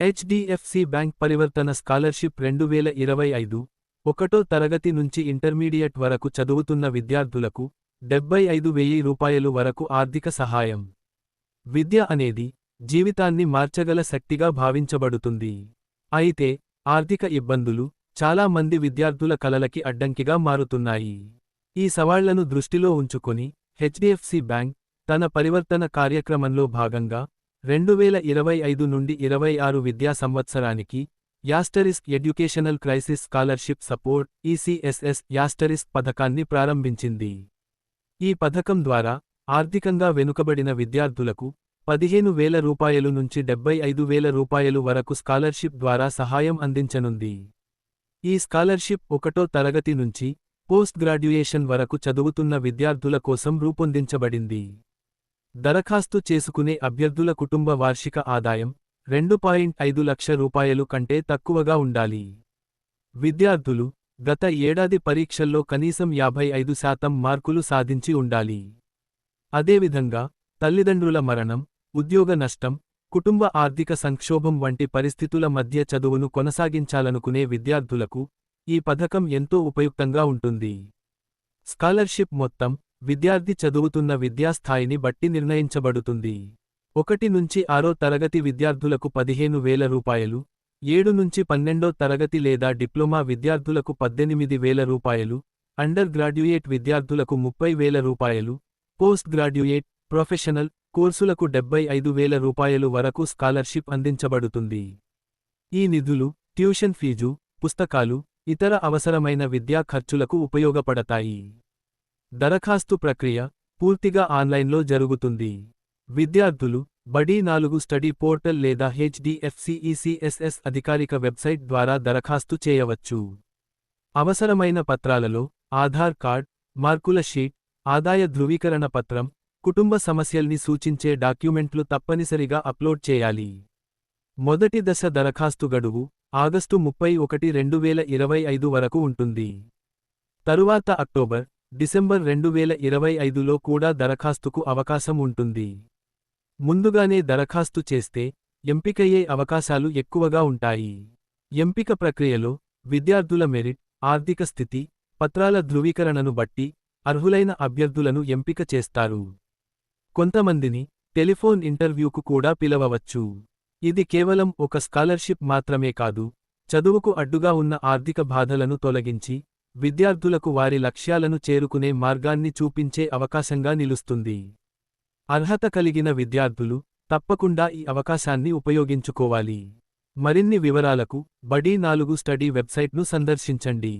HDFC bank పరివర్తన scholarship రెండు వేల ఇరవై ఐదు ఒకటో తరగతి నుంచి ఇంటర్మీడియట్ వరకు చదువుతున్న విద్యార్థులకు డెబ్బై ఐదు వెయ్యి రూపాయలు వరకు ఆర్థిక సహాయం. విద్య అనేది జీవితాన్ని మార్చగల శక్తిగా భావించబడుతుంది. అయితే ఆర్థిక ఇబ్బందులు చాలా మంది విద్యార్థుల కలలకి అడ్డంకిగా మారుతున్నాయి. ఈ సవాళ్ళను దృష్టిలో ఉంచుకొని హెచ్డిఎఫ్సి బ్యాంక్ తన పరివర్తన కార్యక్రమంలో భాగంగా రెండు వేల ఇరవై ఐదు నుండి ఇరవై ఆరు విద్యా సంవత్సరానికి asterisk educational crisis scholarship support E C S S asterisk పథకాన్ని ప్రారంభించింది. ఈ పథకం ద్వారా ఆర్థికంగా వెనుకబడిన విద్యార్థులకు పదిహేను వేల రూపాయలు నుంచి డెబ్బై ఐదు వేల రూపాయలు వరకు స్కాలర్షిప్ ద్వారా సహాయం అందించనుంది. ఈ స్కాలర్షిప్ ఒకటో తరగతి నుంచి పోస్ట్ గ్రాడ్యుయేషన్ వరకు చదువుతున్న విద్యార్థుల కోసం రూపొందించబడింది. దరఖాస్తు చేసుకునే అభ్యర్థుల కుటుంబ వార్షిక ఆదాయం రెండు పాయింట్ ఐదు లక్ష రూపాయలు కంటే తక్కువగా ఉండాలి. విద్యార్థులు గత ఏడాది పరీక్షల్లో కనీసం యాభై ఐదు శాతం మార్కులు సాధించి ఉండాలి. అదేవిధంగా తల్లిదండ్రుల మరణం ఉద్యోగ నష్టం కుటుంబ ఆర్థిక సంక్షోభం వంటి పరిస్థితుల మధ్య చదువును కొనసాగించాలనుకునే విద్యార్థులకు ఈ పథకం ఎంతో ఉపయుక్తంగా ఉంటుంది. స్కాలర్షిప్ మొత్తం విద్యార్థి చదువుతున్న విద్యాస్థాయిని బట్టి నిర్ణయించబడుతుంది. ఒకటి నుంచి ఆరో తరగతి విద్యార్థులకు పదిహేను వేల రూపాయలు ఏడు నుంచి పన్నెండో తరగతి లేదా డిప్లొమా విద్యార్థులకు పద్దెనిమిది వేల రూపాయలు అండర్ గ్రాడ్యుయేట్ విద్యార్థులకు ముప్పై వేల రూపాయలు పోస్ట్ గ్రాడ్యుయేట్ ప్రొఫెషనల్ కోర్సులకు డెబ్బై ఐదు వేల రూపాయలు వరకు స్కాలర్షిప్ అందించబడుతుంది. ఈ నిధులు ట్యూషన్ ఫీజు పుస్తకాలు ఇతర అవసరమైన విద్యా ఖర్చులకు ఉపయోగపడతాయి. దరఖాస్తు ప్రక్రియ పూర్తిగా ఆన్లైన్లో జరుగుతుంది. విద్యార్థులు బడీ నాలుగు స్టడీ పోర్టల్ లేదా హెచ్డిఎఫ్సిఈసిఎస్ఎస్ అధికారిక వెబ్సైట్ ద్వారా దరఖాస్తు చేయవచ్చు. అవసరమైన పత్రాలలో ఆధార్ కార్డ్ మార్కుల షీట్ ఆదాయ ధృవీకరణ పత్రం కుటుంబ సమస్యల్ని సూచించే డాక్యుమెంట్లు తప్పనిసరిగా అప్లోడ్ చేయాలి. మొదటి దశ దరఖాస్తు గడువు ఆగస్టు ముప్పై ఒకటి రెండు వేల ఇరవై ఐదు వరకు ఉంటుంది. తరువాత అక్టోబర్ డిసెంబర్ రెండు వేల ఇరవై ఐదులో కూడా దరఖాస్తుకు అవకాశం ఉంటుంది. ముందుగానే దరఖాస్తు చేస్తే ఎంపికయ్యే అవకాశాలు ఎక్కువగా ఉంటాయి. ఎంపిక ప్రక్రియలో విద్యార్థుల మెరిట్ ఆర్థిక స్థితి పత్రాల ధృవీకరణను బట్టి అర్హులైన అభ్యర్థులను ఎంపిక చేస్తారు. కొంతమందిని టెలిఫోన్ ఇంటర్వ్యూకు కూడా పిలవవచ్చు. ఇది కేవలం ఒక స్కాలర్షిప్ మాత్రమే కాదు చదువుకు అడ్డుగా ఉన్న ఆర్థిక బాధలను తొలగించి విద్యార్థులకు వారి లక్ష్యాలను చేరుకునే మార్గాన్ని చూపించే అవకాశంగా నిలుస్తుంది. అర్హత కలిగిన విద్యార్థులు తప్పకుండా ఈ అవకాశాన్ని ఉపయోగించుకోవాలి. మరిన్ని వివరాలకు బడీ నాలుగు స్టడీ వెబ్సైట్ను సందర్శించండి.